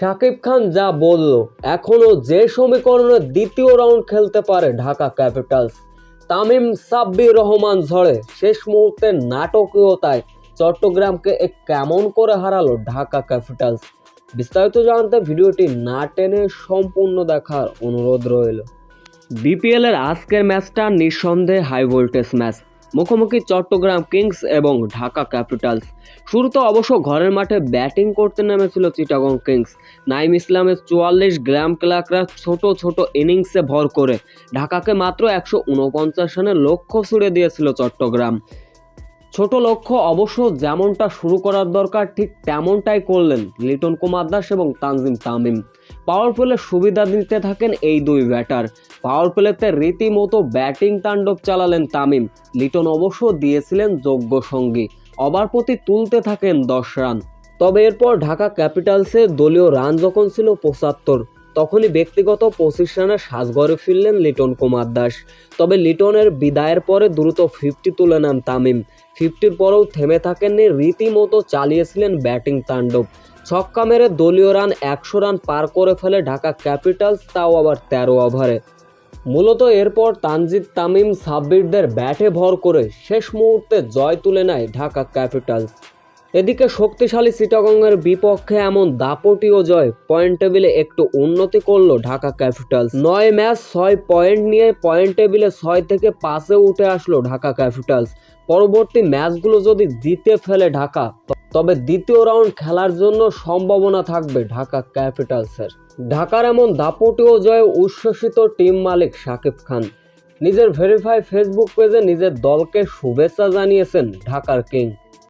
শাকিব খান যা বলল, এখনও যে সমীকরণে দ্বিতীয় রাউন্ড খেলতে পারে ঢাকা ক্যাপিটালস। তামিম সাব্বির রহমান ঝড়ে শেষ মুহূর্তে নাটকীয়তায় চট্টগ্রামকে এ কেমন করে হারালো ঢাকা ক্যাপিটালস? বিস্তারিত জানতে ভিডিওটি না টেনে সম্পূর্ণ দেখার অনুরোধ রইল। বিপিএলের আজকের ম্যাচটা নিঃসন্দেহে হাই ভোল্টেজ ম্যাচ। মুখোমুখি চট্টগ্রাম কিংস এবং ঢাকা ক্যাপিটালস। শুরুতে অবশ্য ঘরের মাঠে ব্যাটিং করতে নেমেছিল চিটাগং কিংস। নাইম ইসলামের চুয়াল্লিশ গ্রাম ক্লাকরা ছোট ছোট ইনিংসে ভর করে ঢাকাকে মাত্র একশো উনপঞ্চাশ রানের লক্ষ্য ছুড়ে দিয়েছিল চট্টগ্রাম। ছোট লক্ষ্য অবশ্য যেমনটা শুরু করার দরকার, ঠিক তেমনটাই করলেন লিটন কুমার দাস এবং তানজিম তামিম। পাওয়ার প্লের সুবিধা দিতে থাকেন এই দুই ব্যাটার পাওয়ার প্লেতে রীতিমতো ব্যাটিং তাণ্ডব চালালেন তামিম। লিটন অবশ্য দিয়েছিলেন যোগ্য সঙ্গী। ওভার প্রতি তুলতে থাকেন দশ রান। তবে এরপর ঢাকা ক্যাপিটালসের দলীয় রান যখন ছিল পঁচাত্তর, তখনই ব্যক্তিগত পঁচিশ রানে সাজঘরে ফিরলেন লিটন কুমার দাস। তবে লিটনের বিদায়ের পরে দ্রুত ফিফটি তুলে নেন তামিম। ফিফটির পরেও থেমে থাকেননি, রীতিমতো চালিয়েছিলেন ব্যাটিং তাণ্ডব। ছক্কা মেরে দলীয় রান একশো রান পার করে ফেলে ঢাকা ক্যাপিটালস, তাও আবার তেরো ওভারে। মূলত এরপর তানজিদ তামিম সাব্বিরদের ব্যাটে ভর করে শেষ মুহূর্তে জয় তুলে নেয় ঢাকা ক্যাপিটালস। এদিকে শক্তিশালী চিটাগংয়ের বিপক্ষে এমন দাপটীয় জয় পয়েন্ট টেবিলে একটু উন্নতি করল ঢাকা ক্যাপিটালস। নয় ম্যাচ, ছয় পয়েন্ট নিয়ে পয়েন্ট টেবিলে ছয় থেকে পাঁচে উঠে আসলো ঢাকা ক্যাপিটালস। পরবর্তী ম্যাচগুলো যদি জিতে ফেলে ঢাকা তবে দ্বিতীয় রাউন্ড খেলার জন্য সম্ভাবনা থাকবে ঢাকা ক্যাপিটালসের। ঢাকার এমন দাপটীয় জয়ে উচ্ছ্বসিত টিম মালিক শাকিব খান। নিজের ভেরিফাই ফেসবুক পেজে নিজের দলকে শুভেচ্ছা জানিয়েছেন ঢাকার কিং।